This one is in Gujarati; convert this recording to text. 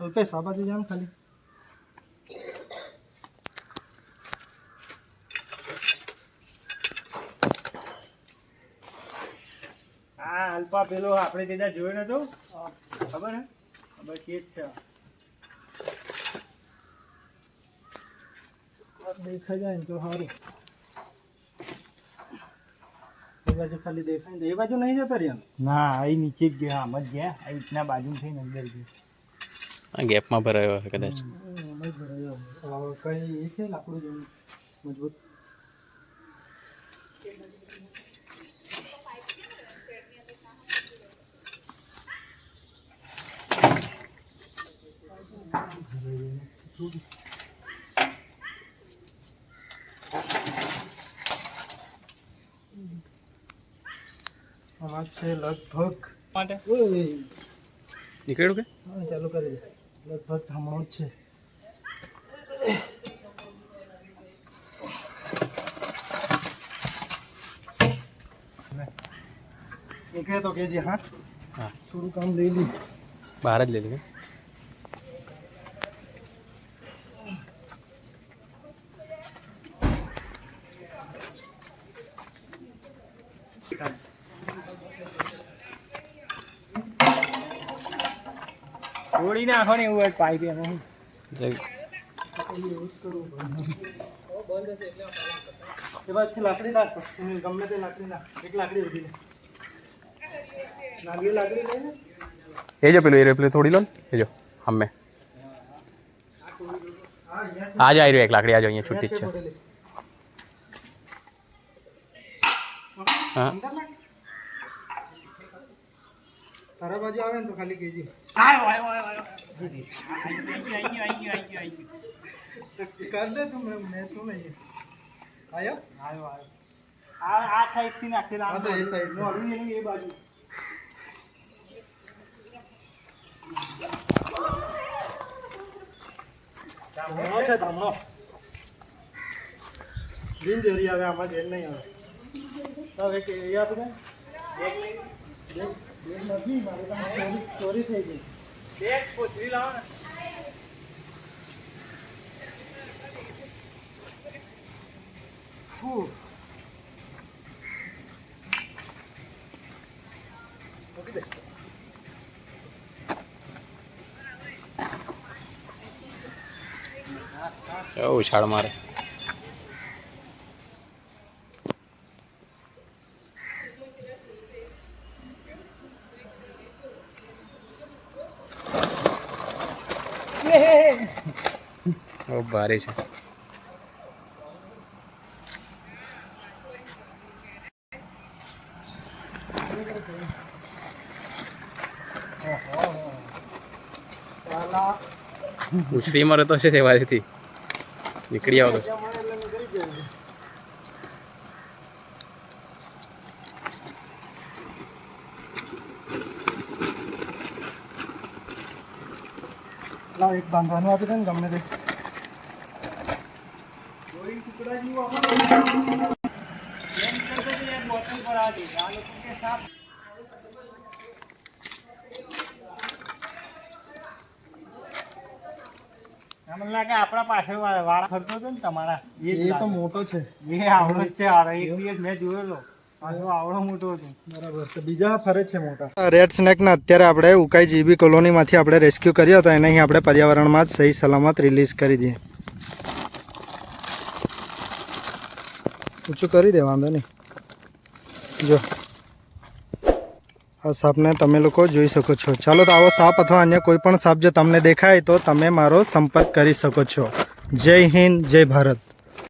અલ્પેશ આ બાજુ જામ ખાલી. આ અલ્પા પેલો આપણે તેના જોયો નતો ખબર હે? બસ એ જ છે. દેખાઈ જાય ને તો સારું એ બાજુ ખાલી દેખાય એ બાજુ નહીં જતા રહ્યા? ના અહીં નીચે જ ગયા આમ જ ગયા. આ રીતના બાજુ થઈને અંદર ગયા. આ ગેપમાં ભરાયો હશે કદાચ. કઈ એ છે લાકડું જેવું મજબૂત? આમાં છે લગભગ માટે? નીકળ્યું કે? ચાલુ કરી દે. લગભગ હમણાં જ છે નીકળે તો કેજે હા હા થોડું કામ લઈ લી બહાર જ લઈ લીધું તોડી નાખો ને એવું હોય પાઇપ એમાં લાકડી નાખ ગમે તે લાકડી નાખ. એક લાકડી ઉધી લે લાકડી લઈને. એ જો પેલું એ રહ્યું, પેલું થોડી લો ને. એ જો હમે હા અહીંયા આ જ આવી રહ્યો એક લાકડી આજો અહીંયા છૂટી જ છે હા. અંદર નાખ. તારા બાજુ આવે ને તો ખાલી કેજી આયો આયો આયો આયો. આઈ ગયો આઈ ગયો આઈ ગયો આઈ ગયો આઈ ગયો. કર દે તું મેં મેં શું નહીં. આયો? આયો આયો. આ આ સાઈડથી નાખેલા હા, તો એ side થી. નોર્મી એનું એ બાજુ. ધામણો છે ધામણો. બિનજરી આવે આમાં જેલ નહીં આવે. હવે કે એ આપી દે. બેગ નથી ચોરી થઈ ગઈ બેગ કોથળી લાવો ને છાળ મારે. બહુ ભારે છે. ઉછળીમાં રહેતો છે તો એટલે નીકળી જાય લાવ એક બાંધવાનું આપી દે ને ગમે તે. મને લાગે આપણા પાછળ વા- વાળા ફરતો હતો ને તમારા. એ તો મોટો છે. એ આવડો જ છે. એક દિવસ મેં જોયેલો. પાછો સ્નેક મોટો હતો. બરાબર તો બીજા ફરે છે મોટા. રેડ સ્નેકના અત્યારે આપણે ઉકાઈ જીબી કોલોનીમાંથી આપણે રેસ્ક્યુ કર્યો હતો એને અહીં આપણે પર્યાવરણમાં જ સહી સલામત રિલીઝ કરી દઈએ. ઊંચું કરી દે વાંધો નહીં. જો. આ સાપને તમે લોકો જોઈ શકો છો. ચાલો તો આવો સાપ અથવા અન્ય કોઈ પણ સાપ જો તમને દેખાય તો તમે મારો સંપર્ક કરી શકો છો. જય હિન્દ જય ભારત.